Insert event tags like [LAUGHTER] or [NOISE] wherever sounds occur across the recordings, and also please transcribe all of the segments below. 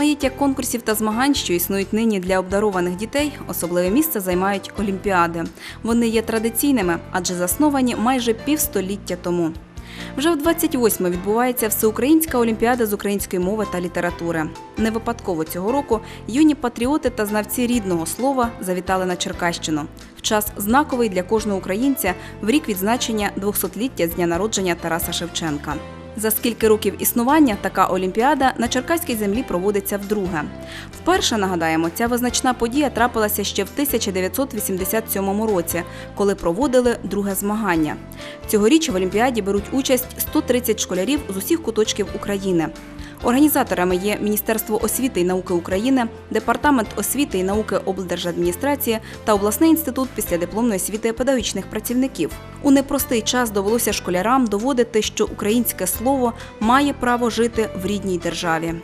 Розмаїття конкурсів та змагань, що існують нині для обдарованих дітей, особливе місце займають олімпіади. Вони є традиційними, адже засновані майже півстоліття тому. Вже в 28-му відбувається всеукраїнська олімпіада з української мови та літератури. Не випадково цього року юні патріоти та знавці рідного слова завітали на Черкащину. В час знаковий для кожного українця в рік відзначення 200-ліття з дня народження Тараса Шевченка. За скільки років існування така олімпіада на черкаській землі проводиться вдруге. Вперше нагадаємо, ця визначна подія трапилася ще в 1987 році, коли проводили друге змагання. Цьогоріч в олімпіаді беруть участь 130 школярів з усіх куточків України. Організаторами є Міністерство освіти і науки України, Департамент освіти і науки облдержадміністрації та обласний інститут післядипломної освіти педагогічних працівників. У непростий час довелося школярам доводити, що українське слово має право жити в рідній державі.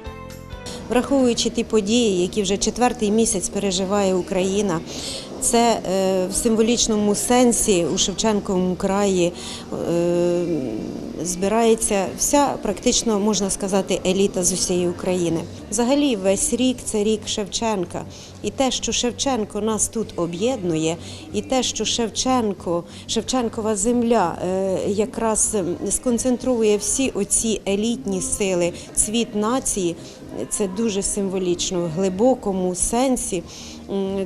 Враховуючи ті події, які вже четвертий місяць переживає Україна, це е, в символічному сенсі у Шевченковому краї е, збирається вся, практично можна сказати, еліта з усієї України. Взагалі, весь рік це рік Шевченка. І те, що Шевченко нас тут об'єднує, і те, що Шевченко, Шевченкова земля е, якраз сконцентрує всі оці елітні сили, цвіт нації. Це дуже символічно в глибокому сенсі.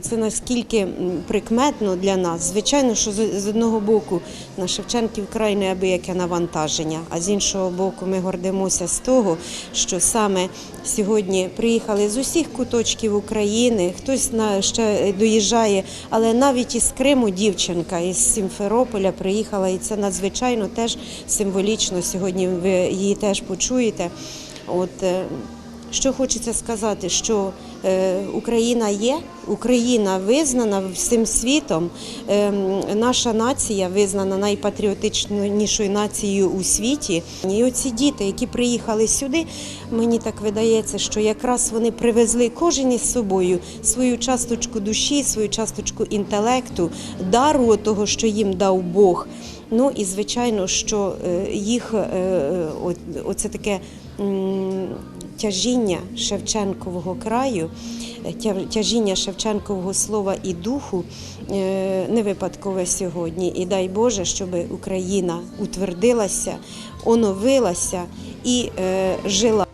Це наскільки прикметно для нас. Звичайно, що з одного боку на Шевченків край неабияке навантаження, а з іншого боку, ми гордимося з того, що саме сьогодні приїхали з усіх куточків України. Хтось на ще доїжджає, але навіть із Криму дівчинка із Сімферополя приїхала, і це надзвичайно теж символічно. Сьогодні ви її теж почуєте. От е, що хочеться сказати, що Україна є, Україна визнана всім світом. Е, наша нація визнана найпатріотичнішою нацією у світі. І оці діти, які приїхали сюди, мені так видається, що якраз вони привезли кожен із собою свою часточку душі, свою часточку інтелекту, дару того, що їм дав Бог. Ну і звичайно, що е, їх е, оце таке тяжіння Шевченкового краю, е, тяжіння Шевченкового слова і духу е, не випадкове сьогодні. І дай Боже, щоб Україна утвердилася, оновилася і е, жила.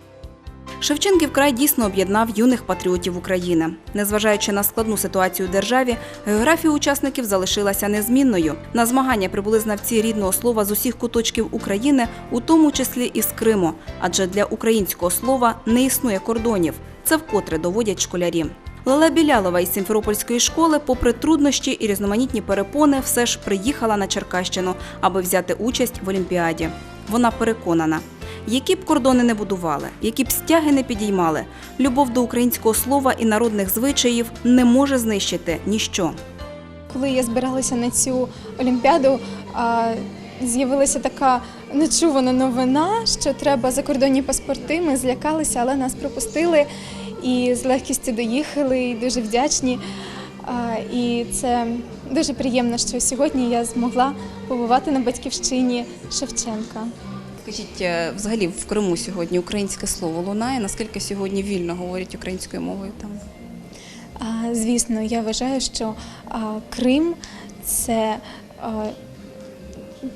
Шевченків край дійсно об'єднав юних патріотів України. Незважаючи на складну ситуацію у державі, географія учасників залишилася незмінною. На змагання прибули знавці рідного слова з усіх куточків України, у тому числі і з Криму. Адже для українського слова не існує кордонів. Це вкотре доводять школярі. Лела Білялова із Сімферопольської школи, попри труднощі і різноманітні перепони, все ж приїхала на Черкащину, аби взяти участь в Олімпіаді. Вона переконана, які б кордони не будували, які б стяги не підіймали, любов до українського слова і народних звичаїв не може знищити ніщо. Коли я збиралася на цю олімпіаду, з'явилася така нечувана новина, що треба закордонні паспорти. Ми злякалися, але нас пропустили і з легкістю доїхали, і дуже вдячні. І це дуже приємно, що сьогодні я змогла побувати на батьківщині Шевченка. Скажіть, е, взагалі в Криму сьогодні українське слово лунає. Наскільки сьогодні вільно говорять українською мовою там? Звісно, я вважаю, що Крим це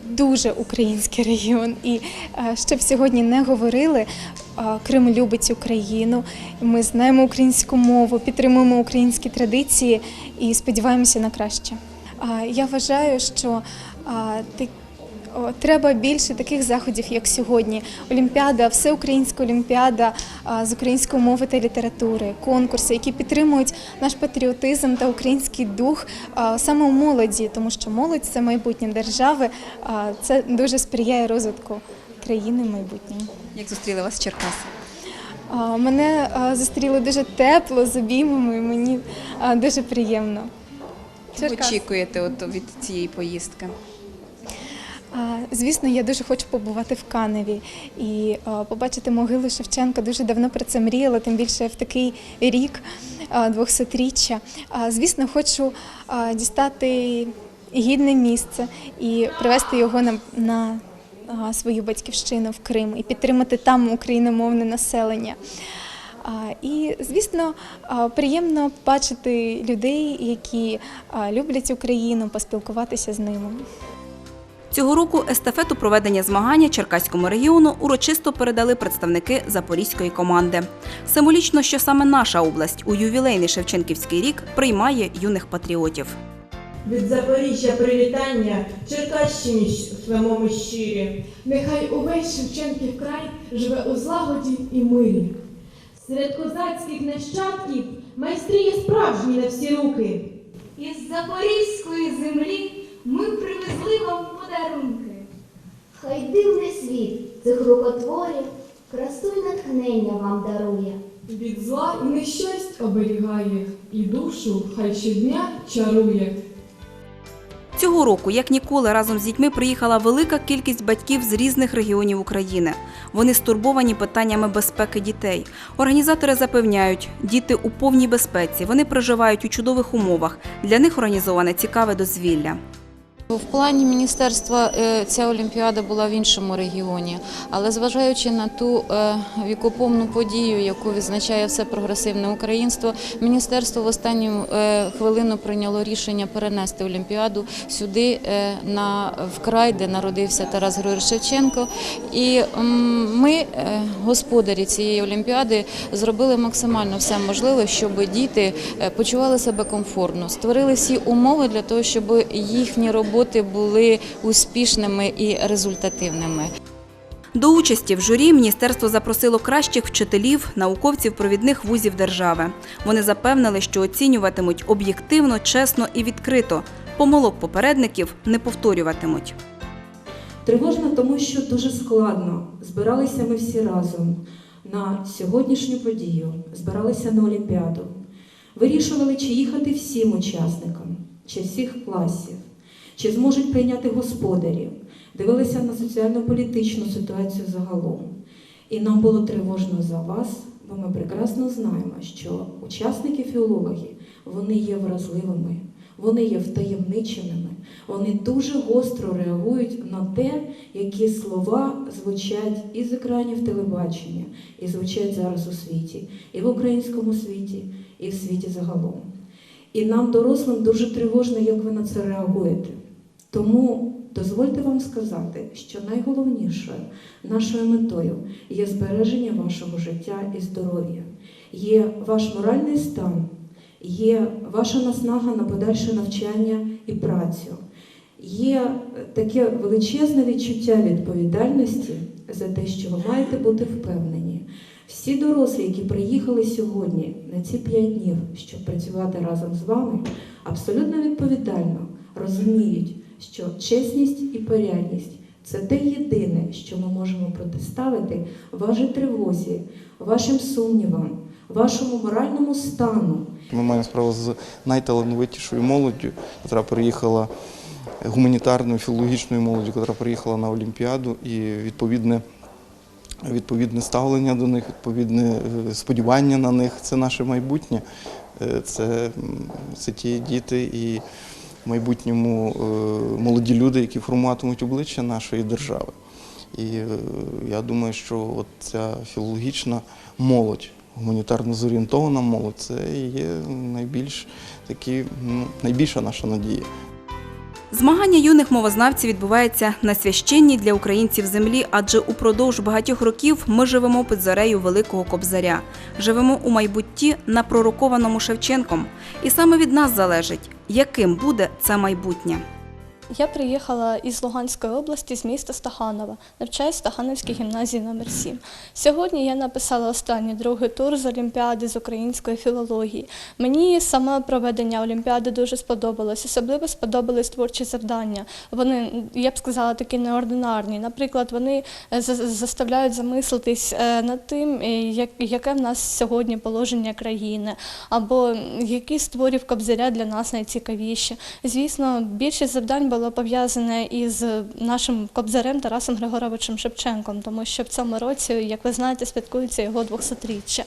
дуже український регіон. І а, що б сьогодні не говорили, Крим любить Україну. Ми знаємо українську мову, підтримуємо українські традиції і сподіваємося на краще. Я вважаю, що о, Треба більше таких заходів, як сьогодні. Олімпіада, всеукраїнська олімпіада з української мови та літератури, конкурси, які підтримують наш патріотизм та український дух саме у молоді, тому що молодь це майбутнє держави. Це дуже сприяє розвитку країни в. Як зустріли вас Черкаси? Мене зустріли дуже тепло з обіймами. Мені дуже приємно. Черкас. очікуєте от від цієї поїздки? Звісно, я дуже хочу побувати в Каневі і побачити могилу Шевченка. Дуже давно про це мріяла, тим більше в такий рік а, 200-річчя. Звісно, хочу дістати гідне місце і привезти його на, на свою батьківщину в Крим і підтримати там україномовне населення. І, звісно, приємно бачити людей, які люблять Україну, поспілкуватися з ними. Цього року естафету проведення змагання Черкаському регіону урочисто передали представники запорізької команди. Символічно, що саме наша область у ювілейний Шевченківський рік приймає юних патріотів. Від Запоріжжя привітання Черкащині ми щирі. Нехай увесь Шевченків край живе у злагоді і мирі. Серед козацьких нащадків майстрі справжні на всі руки. Із запорізької землі ми привезли вам подарунки. Хай дивний світ цих рукотворів красу й натхнення вам дарує. Від зла і нещасть оберігає, і душу хай щодня чарує. Цього року, як ніколи, разом з дітьми приїхала велика кількість батьків з різних регіонів України. Вони стурбовані питаннями безпеки дітей. Організатори запевняють, діти у повній безпеці. Вони проживають у чудових умовах. Для них організоване цікаве дозвілля. В плані міністерства е, ця олімпіада була в іншому регіоні, але зважаючи на ту е, вікопомну подію, яку відзначає все прогресивне українство, міністерство в останню е, хвилину прийняло рішення перенести олімпіаду сюди, на вкрай, де народився Тарас Григорович Шевченко. І ми, господарі цієї олімпіади, зробили максимально все можливе, щоб діти почували себе комфортно, створили всі умови для того, щоб їхні роботи були успішними і результативними. До участі в журі міністерство запросило кращих вчителів, науковців провідних вузів держави. Вони запевнили, що оцінюватимуть об'єктивно, чесно і відкрито. Помилок попередників не повторюватимуть. Тривожно, тому що дуже складно. Збиралися ми всі разом на сьогоднішню подію, збиралися на Олімпіаду. Вирішували, чи їхати всім учасникам, чи всіх класів, чи зможуть прийняти господарів. Дивилися на соціально-політичну ситуацію загалом. І нам було тривожно за вас, бо ми прекрасно знаємо, що учасники філології вони є вразливими, вони є втаємниченими, вони дуже гостро реагують на те, які слова звучать і з екранів телебачення, і звучать зараз у світі, і в українському світі, і в світі загалом. І нам, дорослим, дуже тривожно, як ви на це реагуєте. Тому дозвольте вам сказати, що найголовнішою нашою метою є збереження вашого життя і здоров'я, є ваш моральний стан, є ваша наснага на подальше навчання і працю, є таке величезне відчуття відповідальності за те, що ви маєте бути впевнені. Всі дорослі, які приїхали сьогодні на ці п'ять днів, щоб працювати разом з вами, абсолютно відповідально розуміють, що чесність і порядність це те єдине, що ми можемо протиставити вашій тривозі, вашим сумнівам, вашому моральному стану. Ми маємо справу з найталановитішою молоддю, яка приїхала гуманітарною, філологічною молоддю, яка приїхала на Олімпіаду, і відповідне, відповідне ставлення до них, відповідне е, сподівання на них це наше майбутнє. Е, Це, це ті діти і майбутньому е, молоді люди, які формуватимуть обличчя нашої держави. І е, я думаю, що ця філологічна молодь, гуманітарно зорієнтована молодь, це є найбільш такі, ну, найбільша наша надія. Змагання юних мовознавців відбувається на священній для українців землі, адже упродовж багатьох років ми живемо під зорею Великого Кобзаря. Живемо у майбутті на пророкованому Шевченком. І саме від нас залежить, яким буде це майбутнє. Я приїхала із Луганської області, з міста Стаханова, навчаюсь в Стахановській гімназії номер 7 Сьогодні я написала останній другий тур з Олімпіади з української філології. Мені саме проведення Олімпіади дуже сподобалось, особливо сподобались творчі завдання. Вони, я б сказала, такі неординарні. Наприклад, вони е, заставляють замислитись е, над тим, е, яке в нас сьогодні положення країни, або які з творів Кобзаря для нас найцікавіші. Звісно, більшість завдань було було пов'язане із нашим кобзарем Тарасом Григоровичем Шевченком, тому що в цьому році, як ви знаєте, святкується його 200-річчя.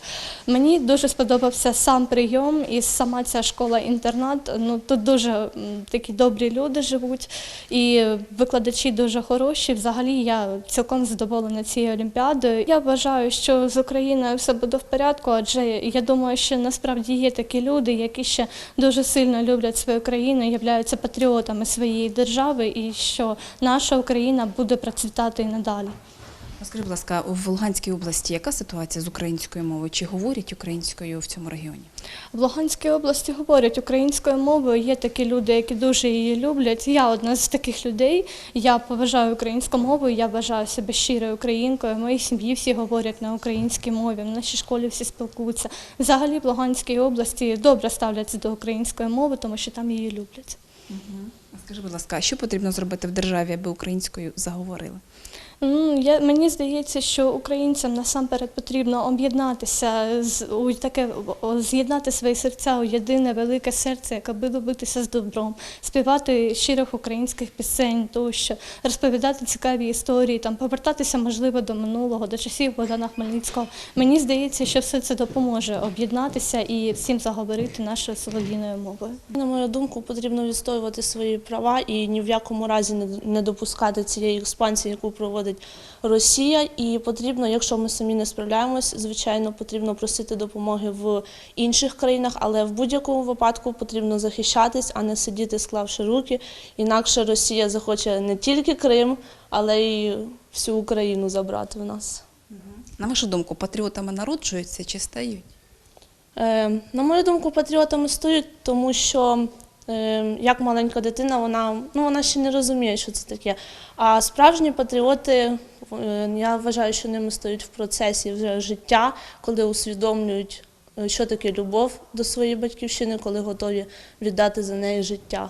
Мені дуже сподобався сам прийом і сама ця школа-інтернат. Ну тут дуже такі добрі люди живуть, і викладачі дуже хороші. Взагалі я цілком задоволена цією олімпіадою. Я вважаю, що з Україною все буде в порядку, адже я думаю, що насправді є такі люди, які ще дуже сильно люблять свою країну, являються патріотами своєї держави, і що наша Україна буде процвітати і надалі. Скажіть, будь ласка, в Луганській області яка ситуація з українською мовою? Чи говорять українською в цьому регіоні? В Луганській області говорять українською мовою. Є такі люди, які дуже її люблять. Я одна з таких людей. Я поважаю українську мову. Я вважаю себе щирою українкою. В моїй сім'ї всі говорять на українській мові. В нашій школі всі спілкуються. Взагалі в Луганській області добре ставляться до української мови, тому що там її люблять. Скажіть, будь ласка, що потрібно зробити в державі, аби українською заговорили? Я, мені здається, що українцям насамперед потрібно об'єднатися з у таке з'єднати свої серця у єдине велике серце, яке буде битися з добром, співати щирих українських пісень, тощо розповідати цікаві історії, там повертатися можливо до минулого, до часів Богдана Хмельницького. Мені здається, що все це допоможе об'єднатися і всім заговорити нашою солов'їною мовою. На мою думку, потрібно відстоювати свої права і ні в якому разі не допускати цієї експансії, яку проводить Росія. І потрібно, якщо ми самі не справляємось, звичайно, потрібно просити допомоги в інших країнах, але в будь-якому випадку потрібно захищатись, а не сидіти, склавши руки. Інакше Росія захоче не тільки Крим, але й всю Україну забрати в нас. На вашу думку, патріотами народжуються чи стають? Е, на мою думку, патріотами стають, тому що як маленька дитина, вона, ну, вона ще не розуміє, що це таке. А справжні патріоти, е, я вважаю, що ними стають в процесі вже життя, коли усвідомлюють, е, що таке любов до своєї батьківщини, коли готові віддати за неї життя.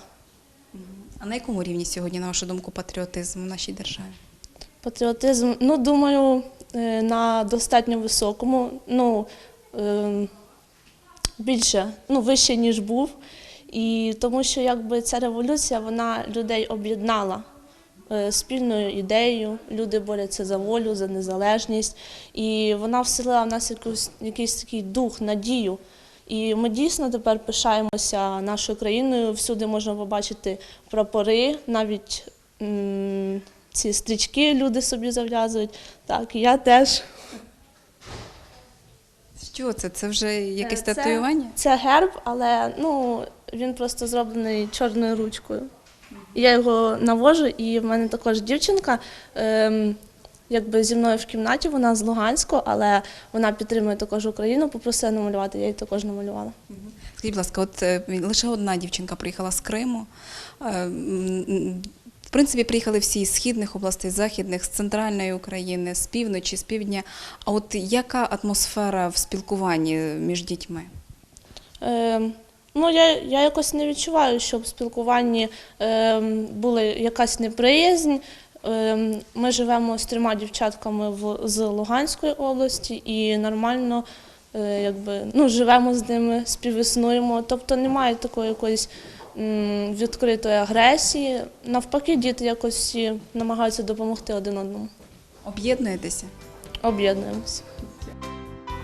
А на якому рівні сьогодні, на вашу думку, патріотизм в нашій державі? Патріотизм, ну, думаю, е, на достатньо високому, ну, е, більше, ну, вище, ніж був. І тому що якби ця революція вона людей об'єднала е, спільною ідеєю. Люди борються за волю, за незалежність. І вона вселила в нас якусь, якийсь такий дух, надію. І ми дійсно тепер пишаємося нашою країною. Всюди можна побачити прапори, навіть м, ці стрічки люди собі зав'язують. Так, я теж. Що це? Це вже якесь Е, це- татуювання? Це герб, але ну, він просто зроблений чорною ручкою. Я його навожу, і в мене також дівчинка. Ем, Якби зі мною в кімнаті вона з Луганську, але вона підтримує також Україну, попросила намалювати, я її також намалювала. Скажіть, будь ласка, от е, лише одна дівчинка приїхала з Криму. Е, принципі, приїхали всі з східних областей, західних, з центральної України, з півночі, з півдня. А от яка атмосфера в спілкуванні між дітьми? Ем, ну, я, я якось не відчуваю, що в спілкуванні ем, була якась неприязнь. Ем, ми живемо з трьома дівчатками в, з Луганської області і нормально е, якби, ну, живемо з ними, співіснуємо. Тобто немає такої якоїсь відкритої агресії. Навпаки, діти якось всі намагаються допомогти один одному. Об'єднуєтеся? Об'єднуємося.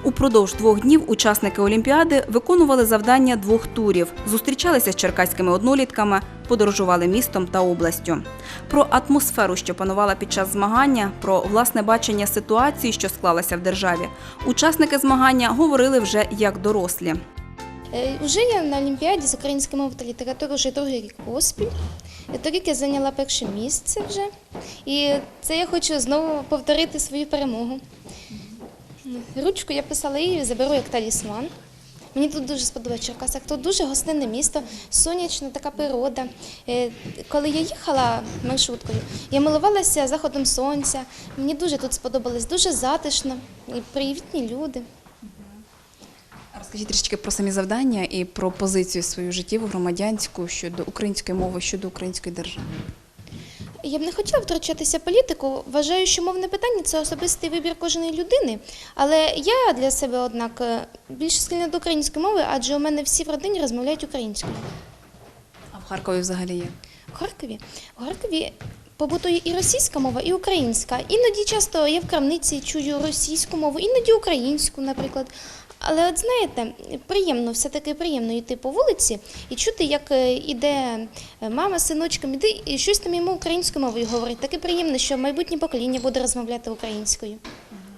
Упродовж двох днів учасники Олімпіади виконували завдання двох турів, зустрічалися з черкаськими однолітками, подорожували містом та областю. Про атмосферу, що панувала під час змагання, про власне бачення ситуації, що склалася в державі, учасники змагання говорили вже як дорослі. Е, Уже я на Олімпіаді з української мови та літератури вже другий рік поспіль. Е, Торік я зайняла перше місце вже. І це я хочу знову повторити свою перемогу. Ручку я писала її, заберу як талісман. Мені тут дуже сподобається Черкасах. Тут дуже гостинне місто, сонячна така природа. Е, Коли я їхала маршруткою, я милувалася заходом сонця. Мені дуже тут сподобалось, дуже затишно і привітні люди. Розкажіть трішки про самі завдання і про позицію свою життєву громадянську щодо української мови, щодо української держави. Я б не хотіла втручатися в політику. Вважаю, що мовне питання це особистий вибір кожної людини. Але я для себе, однак, е, більше схильна до української мови, адже у мене всі в родині розмовляють українською. А в Харкові взагалі є? в Харкові. У Харкові побутує і російська мова, і українська. Іноді часто я в крамниці чую російську мову, іноді українську, наприклад. Але от знаєте, приємно, все-таки приємно йти по вулиці і чути, як е, іде е, мама з синочком, іде і щось там йому українською мовою говорить. Таке приємно, що майбутнє покоління буде розмовляти українською.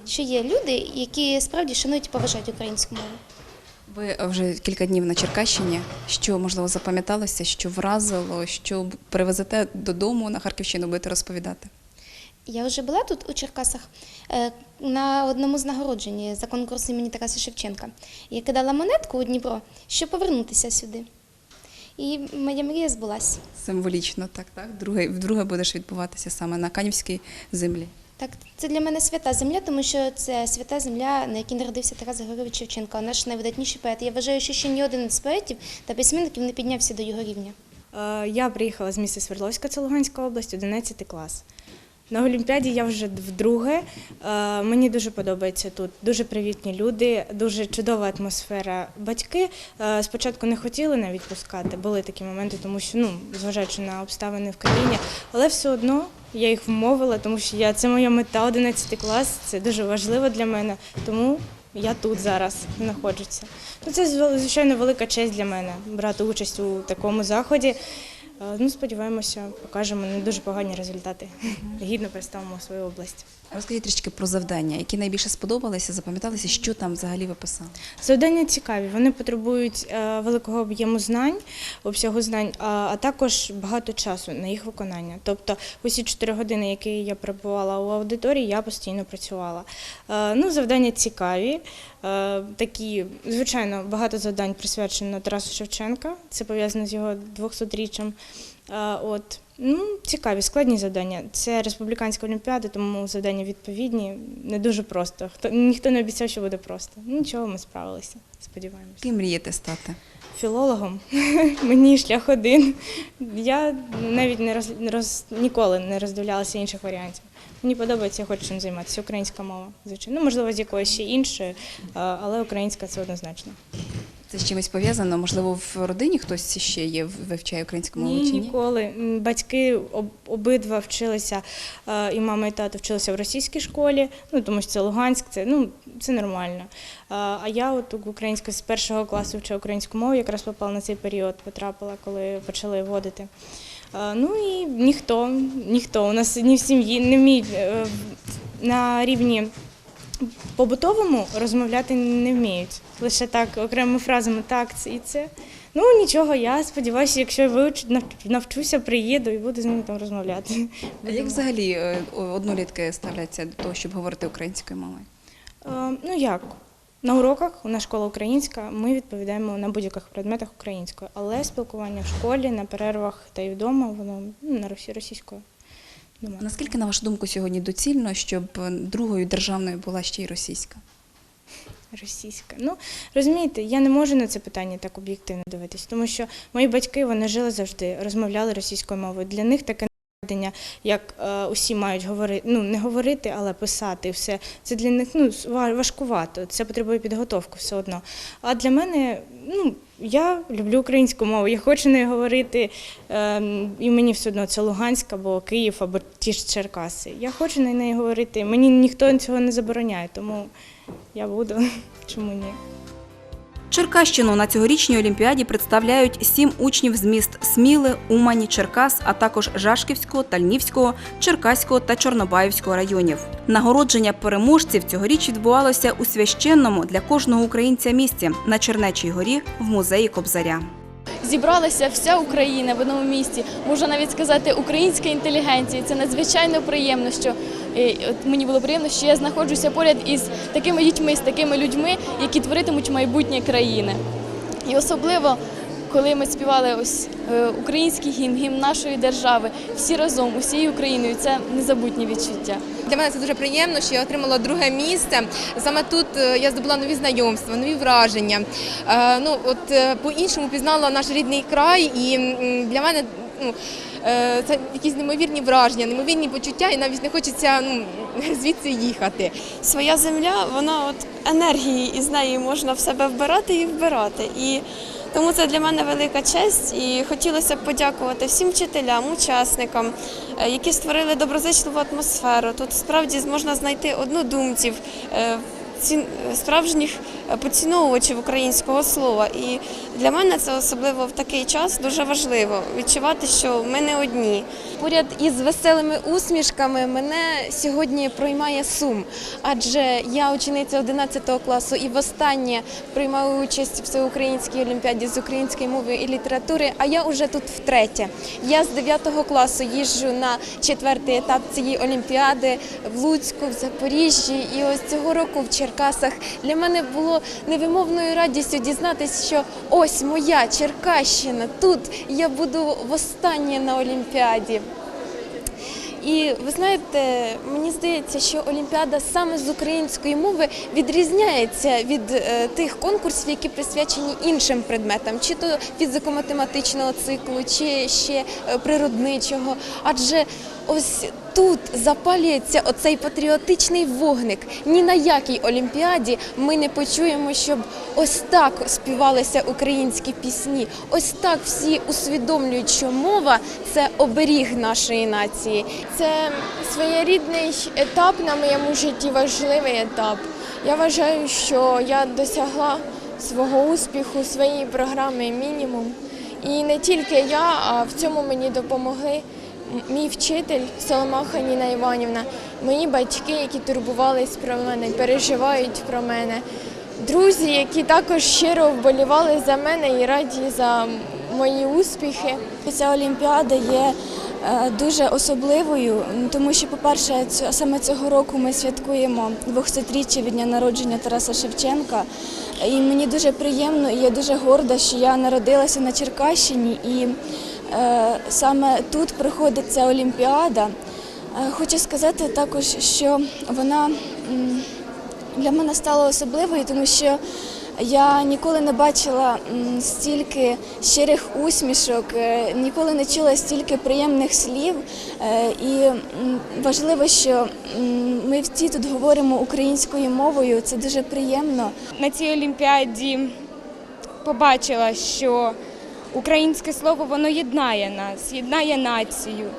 Що є люди, які справді шанують і поважають українську мову. Ви вже кілька днів на Черкащині. Що можливо запам'яталося, що вразило, що привезете додому на Харківщину, будете розповідати? Я вже була тут у Черкасах е, на одному з нагороджень за конкурс імені Тараса Шевченка. Я кидала монетку у Дніпро, щоб повернутися сюди. І моя мрія збулася. Символічно, так, так. Друге, вдруге будеш відбуватися саме на Канівській землі. Так, це для мене свята земля, тому що це свята земля, на якій народився Тарас Григорович Шевченко, наш найвидатніший поет. Я вважаю, що ще ні один з поетів та письменників не піднявся до його рівня. Е, Я приїхала з міста Свердловська, це Луганська область, 11 клас. На Олімпіаді я вже вдруге. Е, Мені дуже подобається тут. Дуже привітні люди, дуже чудова атмосфера. Батьки е, спочатку не хотіли навіть пускати, були такі моменти, тому що, ну, зважаючи на обставини в країні, але все одно я їх вмовила, тому що я, це моя мета 11 клас, це дуже важливо для мене. Тому я тут зараз знаходжуся. Ну, це звичайно велика честь для мене брати участь у такому заході. Е, Ну, сподіваємося, покажемо не дуже погані результати. Гідно представимо свою область. Розкажіть трішки про завдання, які найбільше сподобалися, запам'яталися, що там взагалі ви писали? Завдання цікаві. Вони потребують е, великого об'єму знань, обсягу знань, а, також багато часу на їх виконання. Тобто, усі чотири години, які я перебувала у аудиторії, я постійно працювала. Е, Ну, завдання цікаві. Е, Такі, звичайно, багато завдань присвячено Тарасу Шевченка. Це пов'язано з його 200-річчям. Е, От. Ну, цікаві, складні завдання. Це республіканська олімпіада, тому завдання відповідні, не дуже просто. Хто ніхто не обіцяв, що буде просто. Ну, Нічого, ми справилися. Сподіваємося. Ким мрієте стати? Філологом [LAUGHS] мені шлях один. Я навіть не роз, не роз ніколи не роздивлялася інших варіантів. Мені подобається, я хочу чим займатися. Українська мова, звичайно. Ну, можливо, з якоюсь ще іншою, а, але українська це однозначно. Це з чимось пов'язано? Можливо, в родині хтось ще є, вивчає українську мову Ні, чи ні? ніколи. Батьки обидва вчилися, і мама, і тато вчилися в російській школі, ну тому що це Луганськ, це ну це нормально. А я от українська з першого класу вчила українську мову, якраз попала на цей період, потрапила, коли почали вводити. Е, Ну і ніхто, ніхто у нас ні в сім'ї не вміють е, на рівні побутовому розмовляти не вміють. Лише так окремими фразами так це і це. Ну нічого, я сподіваюся, якщо я вивчу, навчуся, приїду і буду з ними там розмовляти. А як взагалі е, однолітки ставляться до того, щоб говорити українською мовою? Ну як? На уроках у нас школа українська, ми відповідаємо на будь-яких предметах українською, але спілкування в школі, на перервах та й вдома воно ну, на росі- російською. Думаю. Наскільки, на вашу думку, сьогодні доцільно, щоб другою державною була ще й російська? Російська. Ну розумієте, я не можу на це питання так об'єктивно дивитися, тому що мої батьки вони жили завжди, розмовляли російською мовою. Для них таке як е, усі мають говорити, ну не говорити, але писати все. Це для них ну ва- важкувато. Це потребує підготовку все одно. А для мене, ну я люблю українську мову, я хочу нею говорити, е, і мені все одно це Луганськ або Київ, або ті ж Черкаси. Я хочу на неї говорити. Мені ніхто цього не забороняє, тому я буду. [LAUGHS] Чому ні? Черкащину на цьогорічній олімпіаді представляють сім учнів з міст Сміли, Умані, Черкас, а також Жашківського, Тальнівського, Черкаського та Чорнобаївського районів. Нагородження переможців цьогоріч відбувалося у священному для кожного українця місці на Чернечій горі в музеї Кобзаря. Зібралася вся Україна в одному місці, можна навіть сказати, українська інтелігенція. Це надзвичайно приємно, що е, от мені було приємно, що я знаходжуся поряд із такими дітьми, з такими людьми, які творитимуть майбутнє країни. І особливо, коли ми співали ось е, український гімн, гімн нашої держави, всі разом, усією Україною, це незабутні відчуття. Для мене це дуже приємно, що я отримала друге місце. Саме тут е, я здобула нові знайомства, нові враження. Е, Ну от по-іншому пізнала наш рідний край, і для мене ну, це якісь неймовірні враження, неймовірні почуття, і навіть не хочеться ну, звідси їхати. Своя земля, вона от енергії, і з неї можна в себе вбирати і вбирати. І тому це для мене велика честь. І хотілося б подякувати всім вчителям, учасникам, е, які створили доброзичливу атмосферу. Тут справді можна знайти однодумців. е, справжніх поціновувачів українського слова. І для мене це особливо в такий час дуже важливо відчувати, що ми не одні. Поряд із веселими усмішками мене сьогодні проймає сум, адже я учениця 11 класу і востаннє приймаю участь в всеукраїнській олімпіаді з української мови і літератури. А я вже тут втретє. Я з 9 класу їжджу на четвертий етап цієї олімпіади в Луцьку, в Запоріжжі. І ось цього року в Черкасах для мене було невимовною радістю дізнатися, що ось моя Черкащина тут. Я буду востаннє на Олімпіаді. І ви знаєте, мені здається, що Олімпіада саме з української мови відрізняється від е, тих конкурсів, які присвячені іншим предметам, чи то фізико-математичного циклу, чи ще е, природничого. Адже ось тут запалюється оцей патріотичний вогник. Ні на якій олімпіаді ми не почуємо, щоб ось так співалися українські пісні. Ось так всі усвідомлюють, що мова це оберіг нашої нації. Це своєрідний етап на моєму житті, важливий етап. Я вважаю, що я досягла свого успіху, своєї програми мінімум. І не тільки я, а в цьому мені допомогли мій вчитель Соломаха Ніна Іванівна, мої батьки, які турбувались про мене, переживають про мене, друзі, які також щиро вболівали за мене і раді за мої успіхи. Ця олімпіада є е, дуже особливою, тому що, по-перше, саме цього року ми святкуємо 200-річчя від дня народження Тараса Шевченка. І мені дуже приємно і я дуже горда, що я народилася на Черкащині, і саме тут проходить ця олімпіада. Е, Хочу сказати також, що вона для мене стала особливою, тому що я ніколи не бачила стільки щирих усмішок, е, ніколи не чула стільки приємних слів. Е, І важливо, що ми всі тут говоримо українською мовою. Це дуже приємно. На цій олімпіаді побачила, що українське слово воно єднає нас, єднає націю.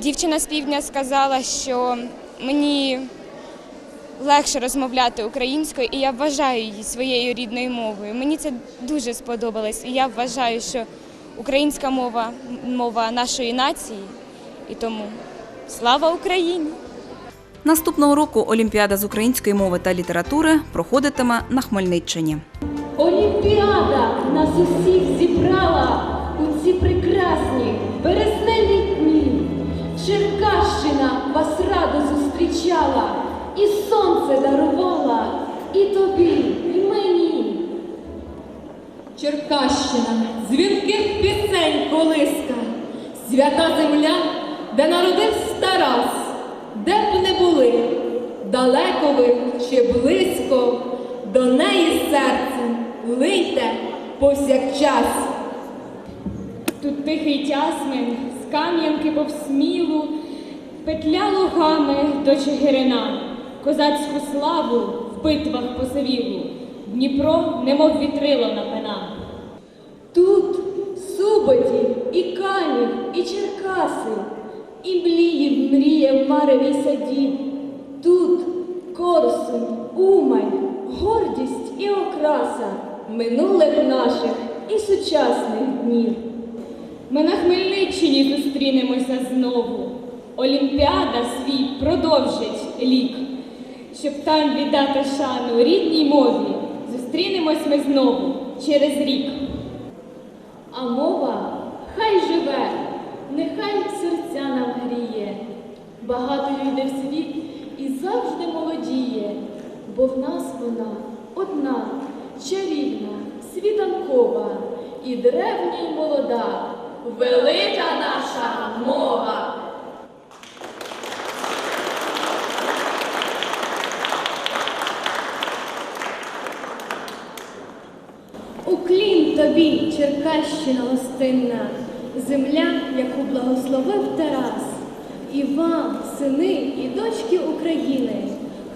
Дівчина з півдня сказала, що мені легше розмовляти українською, і я вважаю її своєю рідною мовою. Мені це дуже сподобалось, і я вважаю, що українська мова мова нашої нації, і тому слава Україні! Наступного року Олімпіада з української мови та літератури проходитиме на Хмельниччині. Олімпіада нас усіх зібрала у ці прекрасні березневі дні. Черкащина вас радо зустрічала, і сонце дарувала, і тобі, і мені. Черкащина, дзвінких пісень колиска, свята земля, де народився Тарас, де б не були, далеко ви чи близько, до неї серцем лийте повсякчас. Тут тихий тясмин з кам'янки повсмілу, петля лугами до Чигирина, козацьку славу в битвах посивілу, Дніпро, немов вітрило напина. Тут Суботів, і Канів, і Черкаси, і Мліїв мріє в маревій саді. Тут Корсунь, Умань, гордість і окраса минулих наших і сучасних днів. Ми на Хмельниччині зустрінемося знову. Олімпіада свій продовжить лік. Щоб там віддати шану рідній мові, зустрінемось ми знову через рік. А мова хай живе, нехай серця нам гріє. Багато йде в світ і завжди молодіє, бо в нас вона одна, чарівна, світанкова і древня, й молода, велика наша мова. Уклін тобі, Черкащина гостинна, земля, яку благословив Тарас, і вам, сини і дочки України,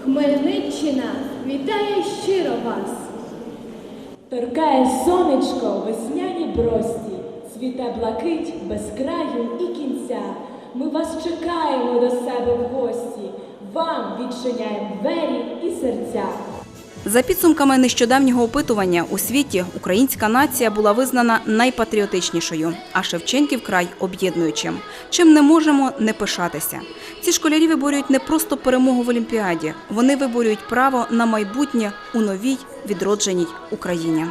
Хмельниччина вітає щиро вас. Торкає сонечко весняні брості, Світе блакить без краю і кінця. Ми вас чекаємо до себе в гості, вам відчиняємо двері і серця. За підсумками нещодавнього опитування у світі українська нація була визнана найпатріотичнішою, а Шевченків край об'єднуючим. Чим не можемо не пишатися. Ці школярі виборюють не просто перемогу в Олімпіаді, вони виборюють право на майбутнє у новій відродженій Україні.